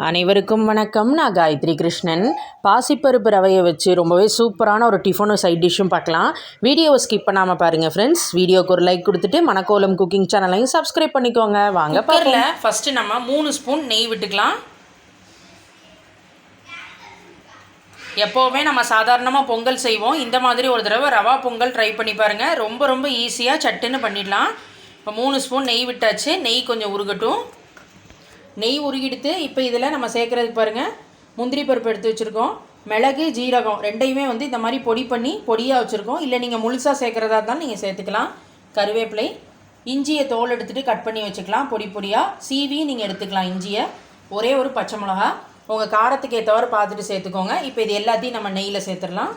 அனைவருக்கும் வணக்கம். நான் காயத்ரி கிருஷ்ணன். பாசிப்பருப்பு ரவையை வச்சு ரொம்பவே சூப்பரான ஒரு டிஃபனும் சைட் டிஷ்ஷும் பார்க்கலாம். வீடியோவை ஸ்கிப் பண்ணாமல் பாருங்கள் ஃப்ரெண்ட்ஸ் வீடியோக்கு ஒரு லைக் கொடுத்துட்டு மணக்கோலம் குக்கிங் சேனலையும் சப்ஸ்கிரைப் பண்ணிக்கோங்க. வாங்க குக்கரில் ஃபஸ்ட்டு நம்ம மூணு ஸ்பூன் நெய் விட்டுக்கலாம். எப்போவுமே நம்ம சாதாரணமாக பொங்கல் செய்வோம். இந்த மாதிரி ஒரு தடவை ரவா பொங்கல் ட்ரை பண்ணி பாருங்கள் ரொம்ப ரொம்ப ஈஸியாக சட்டுன்னு பண்ணிடலாம். இப்போ மூணு ஸ்பூன் நெய் விட்டாச்சு. நெய் கொஞ்சம் உருகட்டும். நெய் உருகிடுத்து இப்போ இதில் நம்ம சேர்க்குறதுக்கு பாருங்கள் முந்திரி பருப்பு எடுத்து வச்சுருக்கோம். மிளகு ஜீரகம் ரெண்டையுமே வந்து இந்த மாதிரி பொடி பண்ணி பொடியாக வச்சுருக்கோம். இல்லை நீங்கள் முழுசாக சேர்க்குறதா இருந்தாலும் நீங்கள் சேர்த்துக்கலாம். கருவேப்பிலை இஞ்சியை தோல் எடுத்துகிட்டு கட் பண்ணி வச்சுக்கலாம். பொடி பொடியாக சீவி நீங்கள் எடுத்துக்கலாம் இஞ்சியை. ஒரே ஒரு பச்சை மிளகா. உங்கள் காரத்துக்கு ஏற்றவாறு பார்த்துட்டு சேர்த்துக்கோங்க. இப்போ இது எல்லாத்தையும் நம்ம நெய்யில் சேர்த்துடலாம்.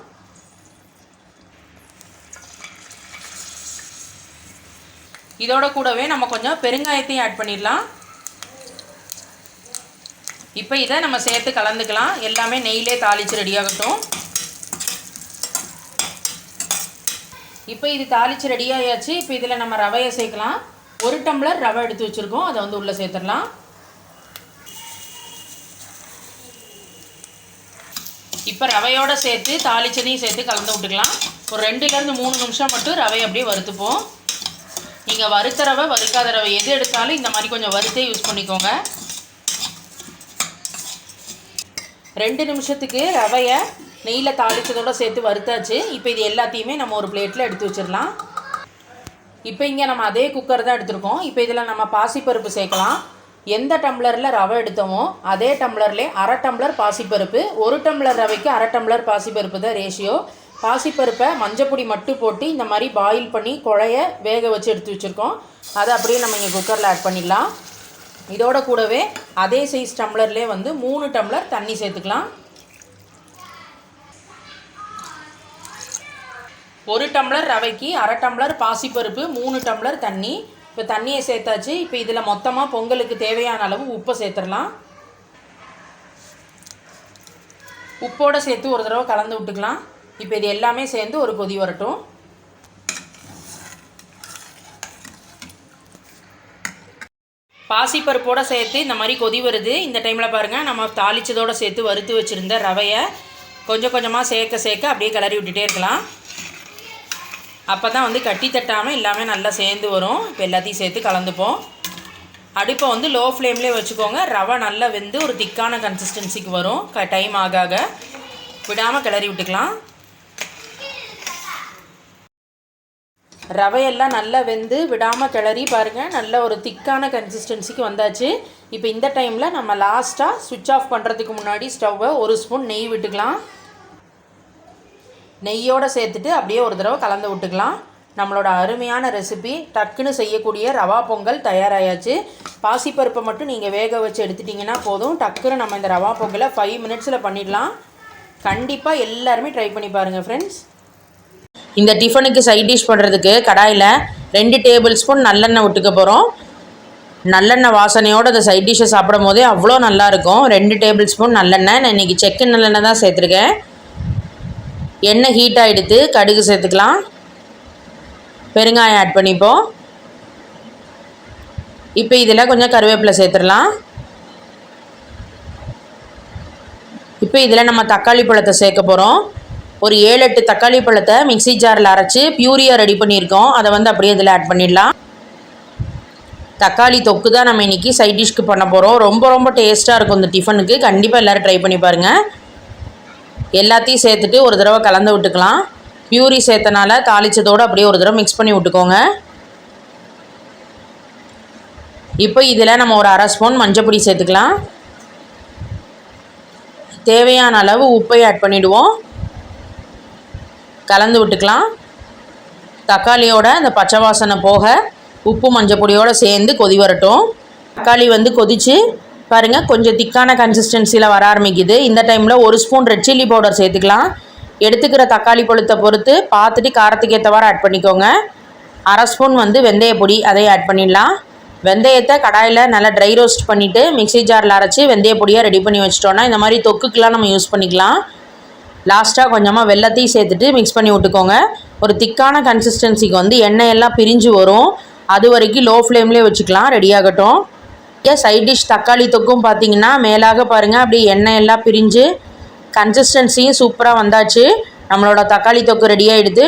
இதோட கூடவே நம்ம கொஞ்சம் பெருங்காயத்தையும் ஆட் பண்ணிடலாம். இப்போ இதை நம்ம சேர்த்து கலந்துக்கலாம். எல்லாமே நெய்யிலே தாளித்து ரெடியாகட்டும் இப்போ இது தாளித்து ரெடியாகியாச்சு இப்போ இதில் நம்ம ரவையை சேர்க்கலாம். ஒரு டம்ளர் ரவை எடுத்து வச்சுருக்கோம். அதை வந்து உள்ளே சேர்த்துடலாம். இப்போ ரவையோடு சேர்த்து தாளிச்சதையும் சேர்த்து கலந்து விட்டுக்கலாம். ஒரு ரெண்டுலேருந்து மூணு நிமிஷம் மட்டும் ரவை அப்படியே வறுத்துப்போம். நீங்கள் வறுத்த ரவை வறுக்காத ரவை எது எடுத்தாலும் இந்த மாதிரி கொஞ்சம் வறுத்தே யூஸ் பண்ணிக்கோங்க. ரெண்டு நிமிஷத்துக்கு ரவையை நெய்யில் தாளித்ததோடு சேர்த்து வறுத்தாச்சு. இப்போ இது எல்லாத்தையுமே நம்ம ஒரு பிளேட்டில் எடுத்து வச்சிடலாம். இப்போ இங்கே நம்ம அதே குக்கர் தான் எடுத்திருக்கோம். இப்போ இதில் நம்ம பாசிப்பருப்பு சேர்க்கலாம். எந்த டம்ளரில் ரவை எடுத்தோமோ அதே டம்ளர்லேயே அரை டம்ளர் பாசிப்பருப்பு ஒரு டம்ளர் ரவைக்கு அரை டம்ளர் பாசிப்பருப்பு தான் ரேஷியோ பாசிப்பருப்பை மஞ்சப்பொடி மட்டும் போட்டு இந்த மாதிரி பாயில் பண்ணி குழைய வேக வச்சு எடுத்து வச்சுருக்கோம். அதை அப்படியே நம்ம இங்கே குக்கரில் ஆட் பண்ணிடலாம். இதோட கூடவே அதே சைஸ் டம்ளர்லேயே வந்து மூணு டம்ளர் தண்ணி சேர்த்துக்கலாம். ஒரு டம்ளர் ரவைக்கு அரை டம்ளர் பாசிப்பருப்பு மூணு டம்ளர் தண்ணி. இப்போ தண்ணியை சேர்த்தாச்சு. இப்போ இதில் மொத்தமாக பொங்கலுக்கு தேவையான அளவு உப்பை சேர்த்துடலாம். உப்போடு சேர்த்து ஒரு தடவை கலந்து விட்டுக்கலாம். இப்போ இது எல்லாமே சேர்ந்து ஒரு கொதி வரட்டும். பாசிப்பருப்போடு சேர்த்து இந்த மாதிரி கொதி வருது. இந்த டைமில் பாருங்கள் நம்ம தாளிச்சதோடு சேர்த்து வறுத்து வச்சுருந்த ரவையை கொஞ்சம் கொஞ்சமாக சேர்க்க சேர்க்க அப்படியே கிளறி விட்டுட்டே இருக்கலாம். அப்போ தான் வந்து கட்டி தட்டாமல் எல்லாமே நல்லா சேர்ந்து வரும். இப்போ எல்லாத்தையும் சேர்த்து கலந்துப்போம். அடுப்பை வந்து லோ ஃப்ளேம்லேயே வச்சுக்கோங்க. ரவை நல்லா வெந்து ஒரு திக்கான கன்சிஸ்டன்சிக்கு வரும். க டைம் ஆக ஆக. விடாமல் கிளறி விட்டுக்கலாம். ரவையெல்லாம் நல்லா வெந்து விடாமல் கிளறி பாருங்கள் நல்ல ஒரு திக்கான கன்சிஸ்டன்சிக்கு வந்தாச்சு. இப்போ இந்த டைமில் நம்ம லாஸ்ட்டாக சுவிட்ச் ஆஃப் பண்ணுறதுக்கு முன்னாடி ஸ்டவ்வை ஒரு ஸ்பூன் நெய் விட்டுக்கலாம். நெய்யோடு சேர்த்துட்டு அப்படியே ஒரு தடவை கலந்து விட்டுக்கலாம். நம்மளோட அருமையான ரெசிபி டக்குன்னு செய்யக்கூடிய ரவா பொங்கல் தயாராகியாச்சு பாசிப்பருப்பை மட்டும் நீங்கள் வேக வச்சு எடுத்துட்டிங்கன்னா போதும். டக்குன்னு நம்ம இந்த ரவா பொங்கலை ஃபைவ் மினிட்ஸில் பண்ணிடலாம். கண்டிப்பாக எல்லாருமே ட்ரை பண்ணி பாருங்கள் ஃப்ரெண்ட்ஸ் இந்த டிஃபனுக்கு சைட் டிஷ் பண்ணுறதுக்கு கடாயில் ரெண்டு டேபிள் ஸ்பூன் நல்லெண்ணெய் விட்டுக்க போகிறோம் நல்லெண்ணெய் வாசனையோடு அந்த சைட் டிஷ்ஷை சாப்பிடும் போதே அவ்வளோ நல்லாயிருக்கும் ரெண்டு டேபிள் ஸ்பூன் நல்லெண்ணெய். நான் இன்றைக்கி செக்கு நல்லெண்ணெய் தான் சேர்த்துருக்கேன். எண்ணெய் ஹீட் ஆகிடுத்து கடுகு சேர்த்துக்கலாம். பெருங்காயம் ஆட் பண்ணிப்போம். இப்போ இதில் கொஞ்சம் கருவேப்பிலை சேர்த்துடலாம். இப்போ இதில் நம்ம தக்காளி பழத்தை சேர்க்க போகிறோம் ஒரு ஏழு எட்டு தக்காளி பழத்தை மிக்சி ஜாரில் அரைச்சி பியூரியாக ரெடி பண்ணியிருக்கோம். அதை வந்து அப்படியே இதில் ஆட் பண்ணிடலாம். தக்காளி தொக்கு தான் நம்ம இன்றைக்கி சைட் டிஷ்க்கு பண்ண போகிறோம் ரொம்ப ரொம்ப டேஸ்ட்டாக இருக்கும் இந்த டிஃபனுக்கு கண்டிப்பாக எல்லோரும் ட்ரை பண்ணி பாருங்கள் எல்லாத்தையும் சேர்த்துட்டு ஒரு தடவை கலந்து விட்டுக்கலாம். பியூரி சேர்த்தனால தாளித்ததோடு அப்படியே ஒரு தடவை மிக்ஸ் பண்ணி விட்டுக்கோங்க. இப்போ இதில் நம்ம ஒரு அரை ஸ்பூன் மஞ்சப்பொடி சேர்த்துக்கலாம். தேவையான அளவு உப்பை ஆட் பண்ணிவிடுவோம் கலந்து விட்டுக்கலாம். தக்காளியோட அந்த பச்சை வாசனை போக உப்பு மஞ்சள் பொடியோடு சேர்ந்து கொதி வரட்டும். தக்காளி வந்து கொதித்து பாருங்கள் கொஞ்சம் திக்கான கன்சிஸ்டன்சியில் வர ஆரம்பிக்குது. இந்த டைமில் ஒரு ஸ்பூன் ரெட் சில்லி பவுடர் சேர்த்துக்கலாம். எடுத்துக்கிற தக்காளி பழுத்தை பொறுத்து பார்த்துட்டு காரத்துக்கு ஏற்றவாறு ஆட் பண்ணிக்கோங்க. அரை ஸ்பூன் வந்து வெந்தய பொடி அதையும் ஆட் பண்ணிடலாம். வெந்தயத்தை கடாயில் நல்லா ட்ரை ரோஸ்ட் பண்ணிவிட்டு மிக்சி ஜாரில் அரைச்சி வெந்தய பொடியாக ரெடி பண்ணி வச்சிட்டோன்னா இந்த மாதிரி தொக்குக்கெலாம் நம்ம யூஸ் பண்ணிக்கலாம். லாஸ்ட்டாக கொஞ்சமாக வெள்ளத்தையும் சேர்த்துட்டு மிக்ஸ் பண்ணி விட்டுக்கோங்க. ஒரு திக்கான கன்சிஸ்டன்சிக்கு வந்து எண்ணெய் எல்லாம் பிரிஞ்சு வரும். அது வரைக்கும் லோ ஃப்ளேம்லேயே வச்சுக்கலாம் ரெடியாகட்டும் ஏன் சைட் டிஷ் தக்காளி தொக்கும் பார்த்தீங்கன்னா மேலாக பாருங்கள் அப்படியே எண்ணெய் எல்லாம் பிரிஞ்சு கன்சிஸ்டன்சியும் சூப்பராக வந்தாச்சு. நம்மளோட தக்காளி தொக்கு ரெடி ஆகிடுது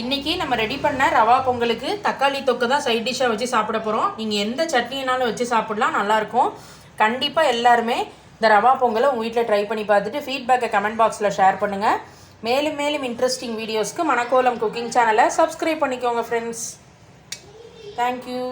இன்றைக்கி நம்ம ரெடி பண்ண ரவா பொங்கலுக்கு தக்காளி தொக்கு தான் சைட் டிஷ்ஷாக வச்சு சாப்பிட போகிறோம் நீங்கள் எந்த சட்னினாலும் வச்சு சாப்பிடலாம் நல்லாயிருக்கும் கண்டிப்பாக எல்லாருமே இந்த ரவா பொங்கலை உங்கள் வீட்டில் ட்ரை பண்ணி பார்த்துட்டு ஃபீட்பேக்கை கமெண்ட் பாக்ஸில் ஷேர் பண்ணுங்கள் மேலும் மேலும் இன்ட்ரெஸ்டிங் வீடியோஸ்க்கு மணக்கோலம் குக்கிங் சேனலை சப்ஸ்கிரைப் பண்ணிக்கோங்க ஃப்ரெண்ட்ஸ் தேங்க்யூ